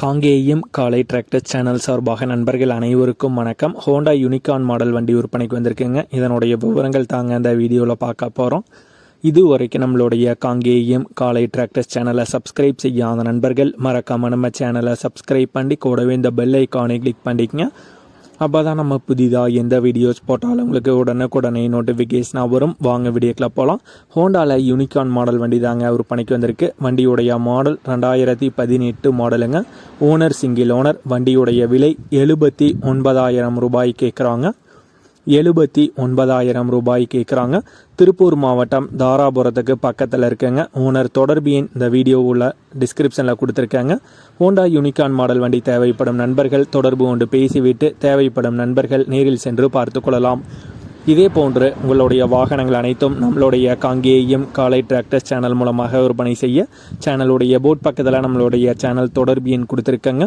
காங்கேயம் காலை tractor channel சார்பாக நண்பர்கள் அனைவருக்கும் வணக்கம். ஹோண்டா யூனிகான் மாடல் வண்டி விற்பனைக்கு வந்திருக்குங்க. இதனுடைய விவரங்கள் தாங்க இந்த வீடியோவில் பார்க்க போகிறோம் இது வரைக்கும் நம்மளுடைய காங்கேயம் காலை டிராக்டர்ஸ் சேனலை சப்ஸ்கிரைப் செய்யாத நண்பர்கள் மறக்காமல் நம்ம சேனலை சப்ஸ்கிரைப் பண்ணி கூடவே இந்த பெல் ஐக்கானை கிளிக் பண்ணிக்கங்க. அப்போ தான் நம்ம புதிதாக எந்த வீடியோஸ் போட்டாலும் உங்களுக்கு உடனுக்குடனே நோட்டிஃபிகேஷனாக வரும். வாங்க வீடியோக்கில் போகலாம் ஹோண்டாவில் யூனிகான் மாடல் வண்டி தாங்க விற்பனைக்கு வந்திருக்கு. வண்டியுடைய மாடல் ரெண்டாயிரத்தி பதினெட்டு மாடலுங்க ஓனர் சிங்கிள் ஓனர் வண்டியுடைய விலை எழுபத்தி ஒன்பதாயிரம் ரூபாய் கேட்குறாங்க எழுபத்தி ஒன்பதாயிரம் ரூபாய் கேட்குறாங்க திருப்பூர் மாவட்டம் தாராபுரத்துக்கு பக்கத்தில் இருக்குங்க. ஓனர் தொடர்பு எண் இந்த உள்ள டிஸ்கிரிப்ஷனில் கொடுத்துருக்காங்க. ஹோண்டா யூனிகான் மாடல் வண்டி தேவைப்படும் நண்பர்கள் தொடர்பு கொண்டு பேசிவிட்டு தேவைப்படும் நண்பர்கள் நேரில் சென்று பார்த்து கொள்ளலாம். இதே போன்று உங்களுடைய வாகனங்கள் அனைத்தும் நம்மளுடைய காங்கேயம் காலை டிராக்டர்ஸ் சேனல் மூலமாக விற்பனை செய்ய சேனலுடைய போட் பக்கத்தில் நம்மளுடைய சேனல் தொடர்பு எண் கொடுத்துருக்கங்க.